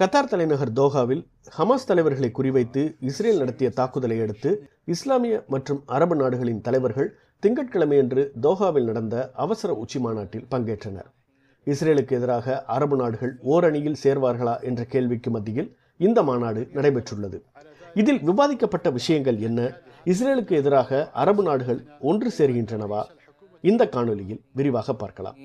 Qatar தலைநகர் தோஹாவில் Hamas தலைவர்களை குறிவைத்து இஸ்ரேல் நடத்திய தாக்குதலை அடுத்து இஸ்லாமிய மற்றும் அரபு நாடுகளின் தலைவர்கள் திங்கட்கிழமையன்று தோஹாவில் நடந்த அவசர உச்சி மாநாட்டில் பங்கேற்றனர். இஸ்ரேலுக்கு எதிராக அரபு நாடுகள் ஓரணியில் சேர்வார்களா என்ற கேள்விக்கு மத்தியில் இந்த மாநாடு நடைபெற்றுள்ளது. இதில் விவாதிக்கப்பட்ட விஷயங்கள் என்ன? இஸ்ரேலுக்கு எதிராக அரபு நாடுகள் ஒன்று சேர்கின்றனவா? இந்த காணொலியில் விரிவாக பார்க்கலாம்.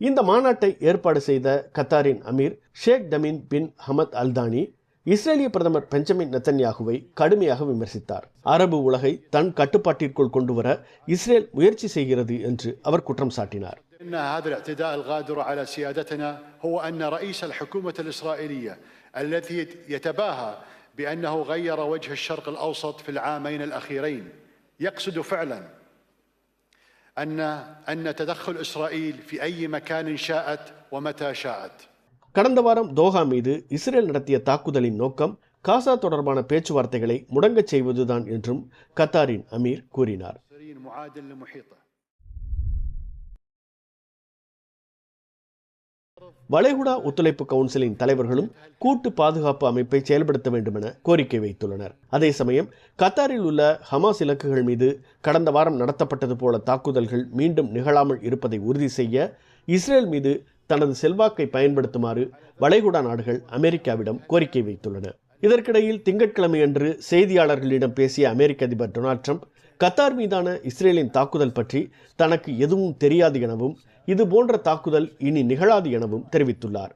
இந்த மாநாட்டை ஏற்பாடு செய்த கத்தாரின் Amir Sheikh Tamim bin Hamad Al Thani இஸ்ரேலிய பிரதமர் பெஞ்சமின் நெத்தன்யாகுவை கடுமையாக விமர்சித்தார் அரபு உலகை தன் கட்டுப்பாட்டிற்குள் கொண்டுவர இஸ்ரேல் முயற்சி செய்கிறது என்று அவர் குற்றம் சாட்டினார் إن هذا الاعتداء الغادر على سيادتنا هو أن رئيس الحكومة الإسرائيلية الذي يتباهى بأنه غير وجه الشرق الأوسط في العامين الأخيرين يقصد فعلا أن أن تدخل إسرائيل في أي مكان شاءت ومتى شاءت கடந்த வாரம் தோஹா மீது இஸ்ரேல் நடத்திய தாக்குதலின் நோக்கம் காசா தொடர்பான பேச்சுவார்த்தைகளை முடங்கச் செய்வதுதான் என்றும் கத்தாரின் அமீர் கூறினார் வளைகுடா ஒத்துழைப்பு கவுன்சிலின் தலைவர்களும் கூட்டு பாதுகாப்பு அமைப்பை செயல்படுத்த வேண்டும் என கோரிக்கை வைத்துள்ளனர். அதே சமயம் கத்தாரில் உள்ள ஹமாஸ் இலக்குகள் மீது கடந்த வாரம் நடத்தப்பட்டது போல தாக்குதல்கள் மீண்டும் நிகழாமல் இருப்பதை உறுதி செய்ய இஸ்ரேல் மீது தனது செல்வாக்கை பயன்படுத்துமாறு வளைகுடா நாடுகள் அமெரிக்காவிடம் கோரிக்கை வைத்துள்ளன. இதற்கிடையில் திங்கட்கிழமையன்று செய்தியாளர்களிடம் பேசிய அமெரிக்க அதிபர் டொனால்ட் ட்ரம்ப் கத்தார் மீதான இஸ்ரேலின் தாக்குதல் பற்றி தனக்கு எதுவும் தெரியாது எனவும் இது போன்ற தாக்குதல் இனி நிகழாது எனவும் தெரிவித்துள்ளார்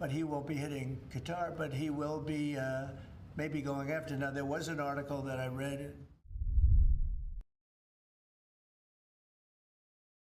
But he won't be hitting Qatar, but he will be uh, maybe going after. Now, there was an article that I read.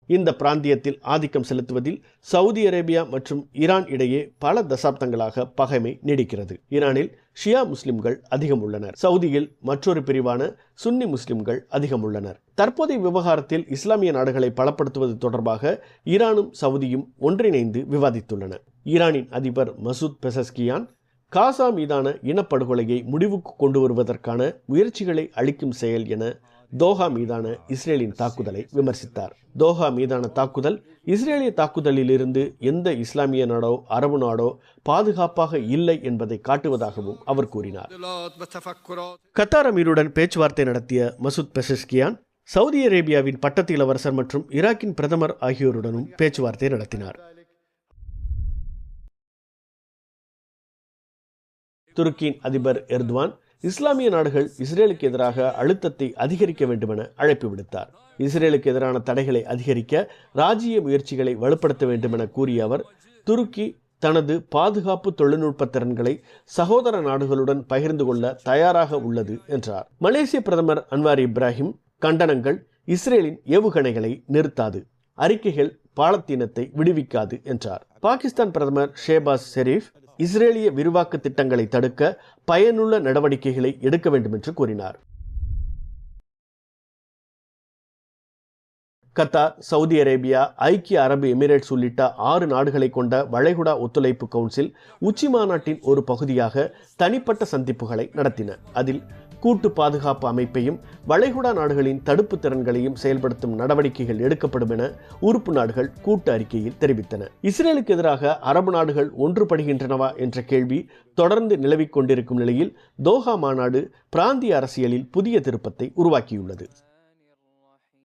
இந்த பிராந்தியத்தில் ஆதிக்கம் செலுத்துவதில் சவுதி அரேபியா மற்றும் ஈரான் இடையே பல தசாப்தங்களாக பகைமை நீடிக்கிறது. ஈரானில் ஷியா முஸ்லிம்கள் அதிகம் உள்ளனர். சவுதியில் மற்றொரு பிரிவான சுன்னி முஸ்லிம்கள் அதிகம் உள்ளனர். தற்போதைய விவகாரத்தில் இஸ்லாமிய நாடுகளை பலப்படுத்துவது தொடர்பாக ஈரானும் சவுதியும் ஒன்றிணைந்து விவாதித்துள்ளன. ஈரானின் அதிபர் மசூத் பெசஸ்கியான் காசா மீதான இனப்படுகொலையை முடிவுக்கு கொண்டு வருவதற்கான முயற்சிகளை அளிக்கும் செயல் என தோஹா மீதான இஸ்ரேலின் தாக்குதலை விமர்சித்தார். தோஹா மீதான தாக்குதல் இஸ்ரேலிய தாக்குதலிலிருந்து எந்த இஸ்லாமிய நாடோ அரபு நாடோ பாதுகாப்பாக இல்லை என்பதை காட்டுவதாகவும் அவர் கூறினார். கத்தார் அமீருடன் பேச்சுவார்த்தை நடத்திய மசூத் பெசஸ்கியான் சவுதி அரேபியாவின் பட்டத்து இளவரசர் மற்றும் ஈராக்கின் பிரதமர் ஆகியோருடனும் பேச்சுவார்த்தை நடத்தினார். துருக்கியின் அதிபர் எர்துவான் இஸ்லாமிய நாடுகள் இஸ்ரேலுக்கு எதிராக அழுத்தத்தை அதிகரிக்க வேண்டுமென அழைப்பு விடுத்தார். இஸ்ரேலுக்கு எதிரான தடைகளை அதிகரிக்க ராஜ்ய முயற்சிகளை வலுப்படுத்த வேண்டுமென கூறிய அவர் துருக்கி தனது பாதுகாப்பு தொழில்நுட்ப திறன்களை சகோதர நாடுகளுடன் பகிர்ந்து கொள்ள தயாராக உள்ளது என்றார். மலேசிய பிரதமர் அன்வார் இப்ராஹிம் கண்டனங்கள் இஸ்ரேலின் ஏவுகணைகளை நிறுத்தாது அறிக்கைகள் பாலத்தீனத்தை விடுவிக்காது என்றார். பாகிஸ்தான் பிரதமர் ஷேபாஸ் ஷெரீப் இஸ்ரேலிய விரிவாக்க திட்டங்களை தடுக்க பயனுள்ள நடவடிக்கைகளை எடுக்க வேண்டும் என்று கூறினார். கத்தார் சவுதி அரேபியா ஐக்கிய அரபு எமிரேட்ஸ் உள்ளிட்ட ஆறு நாடுகளை கொண்ட வளைகுடா ஒத்துழைப்பு கவுன்சில் உச்சி மாநாட்டின் ஒரு பகுதியாக தனிப்பட்ட சந்திப்புகளை நடத்தின. அதில் கூட்டு பாதுகாப்பு அமைப்பையும் வளைகுடா நாடுகளின் தடுப்பு திறன்களையும் செயல்படுத்தும் நடவடிக்கைகள் எடுக்கப்படும் என உறுப்பு நாடுகள் கூட்டு அறிக்கையில் தெரிவித்தன. இஸ்ரேலுக்கு எதிராக அரபு நாடுகள் ஒன்றுபடுகின்றனவா என்ற கேள்வி தொடர்ந்து நிலவிக் கொண்டிருக்கும் நிலையில் தோஹா மாநாடு பிராந்திய அரசியலில் புதிய திருப்பத்தை உருவாக்கியுள்ளது.